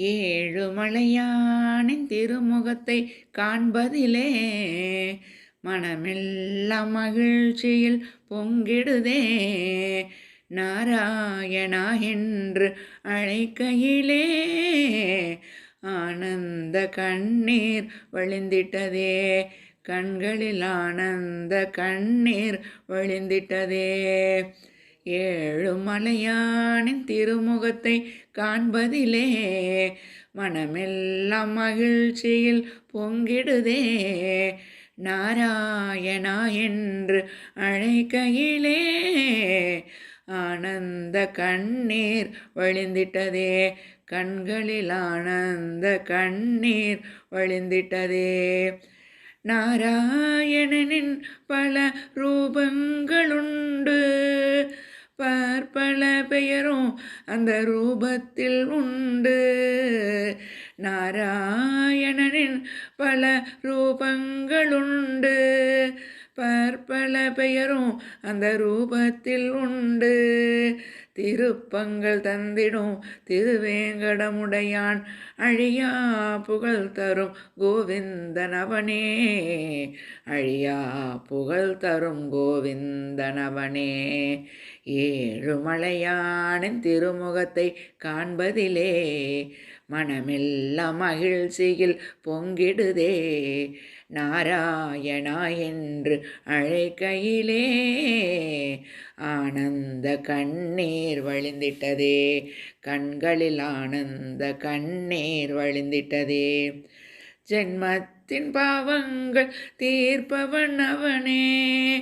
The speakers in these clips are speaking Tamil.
ஏழுமலையானின் திருமுகத்தை காண்பதிலே மனமெல்லாம் மகிழ்ச்சியில் பொங்கிடுதே. நாராயணா என்று அழைக்கையிலே ஆனந்த கண்ணீர் வழிந்திட்டதே. கண்களில் ஆனந்த கண்ணீர் வழிந்திட்டதே. ஏழுமலையானின் திருமுகத்தை காண்பதிலே மனமெல்லாம் மகிழ்ச்சியில் பொங்கிடுதே. நாராயணா என்று அழைக்கையிலே ஆனந்த கண்ணீர் வழிந்திட்டதே. கண்களில் ஆனந்த கண்ணீர் வழிந்திட்டதே. நாராயணனின் பல ரூபங்களுண்டு பல பெயரும் அந்த ரூபத்தில் உண்டு. நாராயணனின் பல ரூபங்களுண்டு. பற்பல பெயரும் அந்த ரூபத்தில் உண்டு. திருப்பங்கள் தந்திடும். திருவேங்கடமுடையான் அழியா புகழ் தரும் கோவிந்தனவனே அழியா புகழ் தரும் கோவிந்தனவனே ஏழுமலையானின் திருமுகத்தை காண்பதிலே மனமெல்லாம் மகிழ்ச்சியில் பொங்கிடுதே. நாராயணா என்று அழைக்கையிலே ஆனந்த கண்ணீர் வழிந்திட்டதே. கண்களில் ஆனந்த கண்ணீர் வழிந்திட்டதே. ஜென்மத்தின் பாவங்கள் தீர்ப்பவன் அவனே.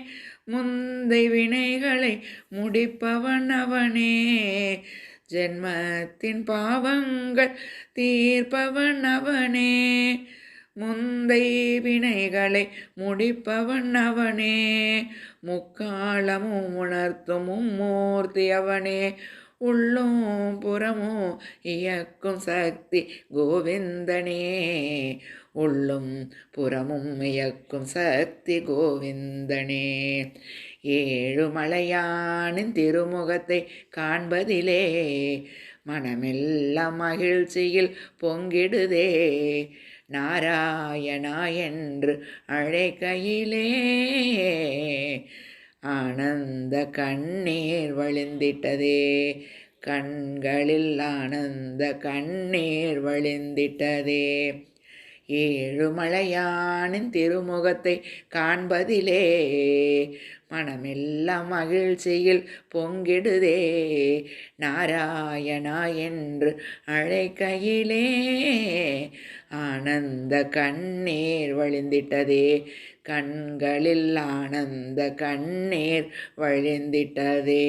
முந்தை வினைகளை முடிப்பவன் அவனே. ஜென்மத்தின் பாவங்கள் தீர்ப்பவன் அவனே. முந்தை வினைகளை முடிப்பவன் அவனே. முக்காலமும் உணர்த்தும் மூர்த்தி அவனே. உள்ளும் புறமும் இயக்கும் சக்தி கோவிந்தனே. உள்ளும் புறமும் இயக்கும் சக்தி கோவிந்தனே. ஏழுமலையானின் திருமுகத்தை காண்பதிலே மனமெல்லாம் மகிழ்ச்சியில் பொங்கிடுதே. நாராயணா என்று அழைக்கையிலே ஆனந்த கண்ணீர் வழிந்திட்டதே. கண்களில் ஆனந்த கண்ணீர் வழிந்திட்டதே. ஏழுமலையானின் திருமுகத்தை காண்பதிலே. மனமெல்லாம் மகிழ்ச்சியில் பொங்கிடுதே. நாராயணா என்று அழைக்கையிலே. ஆனந்த கண்ணீர் வழிந்திட்டதே. கண்களில் ஆனந்த கண்ணீர் வழிந்திட்டதே.